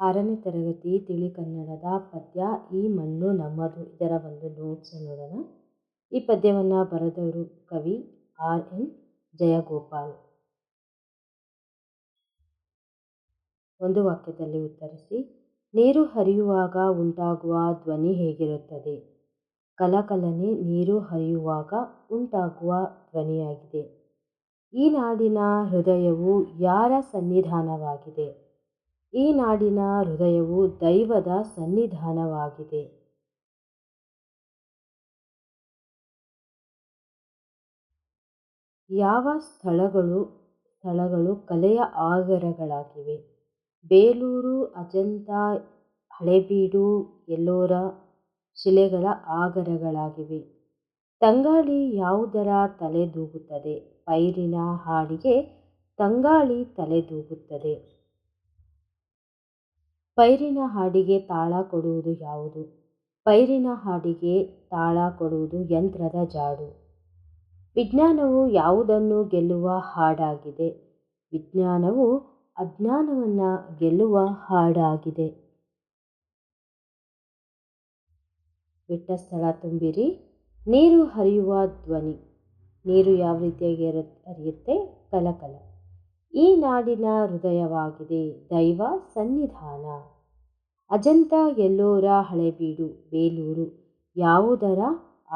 ಆರನೇ ತರಗತಿ ತಿಳಿ ಕನ್ನಡದ ಪದ್ಯ, ಈ ಮಣ್ಣು ನಮ್ಮದು. ಇದರ ಒಂದು ನೋಟ್ಸ್ ನೋಡೋಣ. ಈ ಪದ್ಯವನ್ನು ಬರೆದವರು ಕವಿ ಆರ್ ಎನ್ ಜಯಗೋಪಾಲ್. ಒಂದು ವಾಕ್ಯದಲ್ಲಿ ಉತ್ತರಿಸಿ, ನೀರು ಹರಿಯುವಾಗ ಉಂಟಾಗುವ ಧ್ವನಿ ಹೇಗಿರುತ್ತದೆ? ಕಲಕಲನೆ ನೀರು ಹರಿಯುವಾಗ ಉಂಟಾಗುವ ಧ್ವನಿಯಾಗಿದೆ. ಈ ನಾಡಿನ ಹೃದಯವು ಯಾರ ಸನ್ನಿಧಾನವಾಗಿದೆ? ಈ ನಾಡಿನ ಹೃದಯವು ದೈವದ ಸನ್ನಿಧಾನವಾಗಿದೆ. ಯಾವ ಸ್ಥಳಗಳು ಸ್ಥಳಗಳು ಕಲೆಯ ಆಗರಗಳಾಗಿವೆ. ಬೇಲೂರು, ಅಜಂತ, ಹಳೆಬೀಡು, ಎಲ್ಲೋರ ಶಿಲೆಗಳ ಆಗರಗಳಾಗಿವೆ. ತಂಗಾಳಿ ಯಾವುದರ ತಲೆದೂಗುತ್ತದೆ? ಪೈರಿನ ಹಾಡಿಗೆ ತಂಗಾಳಿ ತಲೆದೂಗುತ್ತದೆ. ಪೈರಿನ ಹಾಡಿಗೆ ತಾಳ ಕೊಡುವುದು ಯಾವುದು? ಪೈರಿನ ಹಾಡಿಗೆ ತಾಳ ಕೊಡುವುದು ಯಂತ್ರದ ಜಾಡು. ವಿಜ್ಞಾನವು ಯಾವುದನ್ನು ಗೆಲ್ಲುವ ಹಾಡಾಗಿದೆ? ವಿಜ್ಞಾನವು ಅಜ್ಞಾನವನ್ನು ಗೆಲ್ಲುವ ಹಾಡಾಗಿದೆ. ಬಿಟ್ಟ ಸ್ಥಳ ತುಂಬಿರಿ, ನೀರು ಹರಿಯುವ ಧ್ವನಿ. ನೀರು ಯಾವ ರೀತಿಯಾಗಿ ಹರಿಯುತ್ತೆ? ಕಲಕಲ. ಈ ನಾಡಿನ ಹೃದಯವಾಗಿದೆ ದೈವ ಸನ್ನಿಧಾನ. ಅಜಂತ ಎಲ್ಲೋರ ಹಳೆಬೀಡು ಬೇಲೂರು. ಯಾವುದರ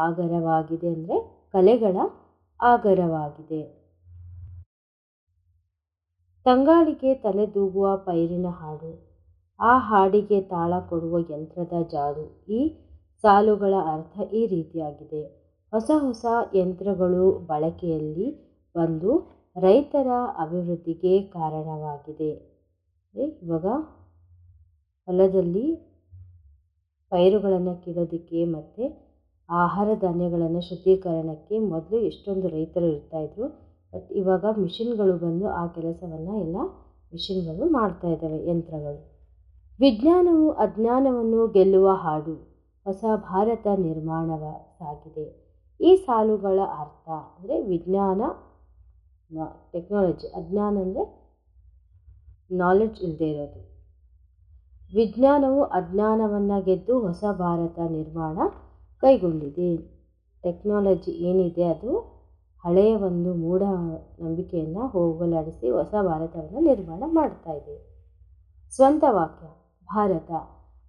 ಆಗರವಾಗಿದೆ ಅಂದರೆ ಕಲೆಗಳ ಆಗರವಾಗಿದೆ. ತಂಗಾಳಿಗೆ ತಲೆದೂಗುವ ಪೈರಿನ ಹಾಡು, ಆ ಹಾಡಿಗೆ ತಾಳ ಕೊಡುವ ಯಂತ್ರದ ಜಾಡು ಈ ಸಾಲುಗಳ ಅರ್ಥ ಈ ರೀತಿಯಾಗಿದೆ. ಹೊಸ ಹೊಸ ಯಂತ್ರಗಳು ಬಳಕೆಯಲ್ಲಿ ಬಂದು ರೈತರ ಅಭಿವೃದ್ಧಿಗೆ ಕಾರಣವಾಗಿದೆ. ಇವಾಗ ಹೊಲದಲ್ಲಿ ಪೈರುಗಳನ್ನು ಕೀಳೋದಕ್ಕೆ ಮತ್ತು ಆಹಾರ ಧಾನ್ಯಗಳನ್ನು ಶುದ್ಧೀಕರಣಕ್ಕೆ ಮೊದಲು ಎಷ್ಟೊಂದು ರೈತರು ಇರ್ತಾಯಿದ್ರು ಬಟ್ ಇವಾಗ ಮಿಷಿನ್ಗಳು ಬಂದು ಆ ಕೆಲಸವನ್ನು ಎಲ್ಲ ಮಿಷಿನ್ಗಳು ಮಾಡ್ತಾ ಇದ್ದಾವೆ ಯಂತ್ರಗಳು. ವಿಜ್ಞಾನವು ಅಜ್ಞಾನವನ್ನು ಗೆಲ್ಲುವ ಹಾಡು, ಹೊಸ ಭಾರತ ನಿರ್ಮಾಣವ ಸಾಗಿದೆ ಈ ಸಾಲುಗಳ ಅರ್ಥ ಅಂದರೆ ವಿಜ್ಞಾನ ಟೆಕ್ನಾಲಜಿ ಅಜ್ಞಾನ ಅಂದರೆ ನಾಲೆಡ್ಜ್ ಇಲ್ಲದೆ ಇರೋದು. ವಿಜ್ಞಾನವು ಅಜ್ಞಾನವನ್ನು ಗೆದ್ದು ಹೊಸ ಭಾರತ ನಿರ್ಮಾಣ ಕೈಗೊಂಡಿದೆ. ಟೆಕ್ನಾಲಜಿ ಏನಿದೆ ಅದು ಹಳೆಯ ಒಂದು ಮೂಢ ನಂಬಿಕೆಯನ್ನು ಹೋಗಲಾಡಿಸಿ ಹೊಸ ಭಾರತವನ್ನು ನಿರ್ಮಾಣ ಮಾಡ್ತಾ ಇದೆ. ಸ್ವಂತ ವಾಕ್ಯ, ಭಾರತ.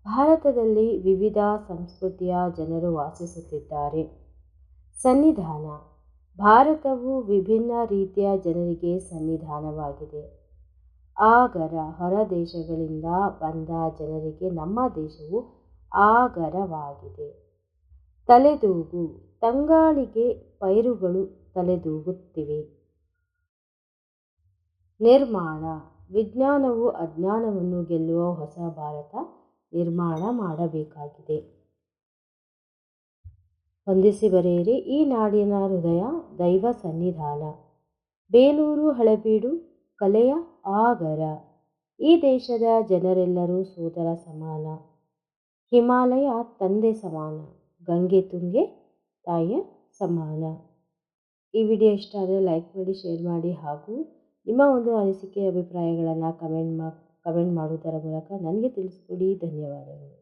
ಭಾರತದಲ್ಲಿ ವಿವಿಧ ಸಂಸ್ಕೃತಿಯ ಜನರು ವಾಸಿಸುತ್ತಿದ್ದಾರೆ. ಸನ್ನಿಧಾನ. ಭಾರತವು ವಿಭಿನ್ನ ರೀತಿಯ ಜನರಿಗೆ ಸನ್ನಿಧಾನವಾಗಿದೆ. ಆಗರ ಹೊರದೇಶಗಳಿಂದ ಬಂದ ಜನರಿಗೆ ನಮ್ಮ ದೇಶವು ಆಗರವಾಗಿದೆ. ತಲೆದೂಗು, ತಂಗಾಳಿಗೆ ಪೈರುಗಳು ತಲೆದೂಗುತ್ತಿವೆ. ನಿರ್ಮಾಣ, ವಿಜ್ಞಾನವು ಅಜ್ಞಾನವನ್ನು ಗೆಲ್ಲುವ ಹೊಸ ಭಾರತ ನಿರ್ಮಾಣ ಮಾಡಬೇಕಾಗಿದೆ. ಹೊಂದಿಸಿ ಬರೆಯಿರಿ, ಈ ನಾಡಿನ ಹೃದಯ ದೈವ ಸನ್ನಿಧಾನ. ಬೇಲೂರು, ಹಳೆಬೀಡು, ಕಲೆಯ ಆಗರ. ಈ ದೇಶದ ಜನರೆಲ್ಲರೂ ಸೋದರ ಸಮಾನ. ಹಿಮಾಲಯ ತಂದೆ ಸಮಾನ, ಗಂಗೆ ತುಂಗೆ ತಾಯಿಯ ಸಮಾನ. ಈ ವಿಡಿಯೋ ಇಷ್ಟ ಆದರೆ ಲೈಕ್ ಮಾಡಿ, ಶೇರ್ ಮಾಡಿ ಹಾಗೂ ನಿಮ್ಮ ಒಂದು ಅನಿಸಿಕೆ, ಅಭಿಪ್ರಾಯಗಳನ್ನು ಕಮೆಂಟ್ ಮಾ, ಕಮೆಂಟ್ ಮಾಡುವುದರ ಮೂಲಕ ನನಗೆ ತಿಳಿಸ್ಕೊಡಿ. ಧನ್ಯವಾದಗಳು.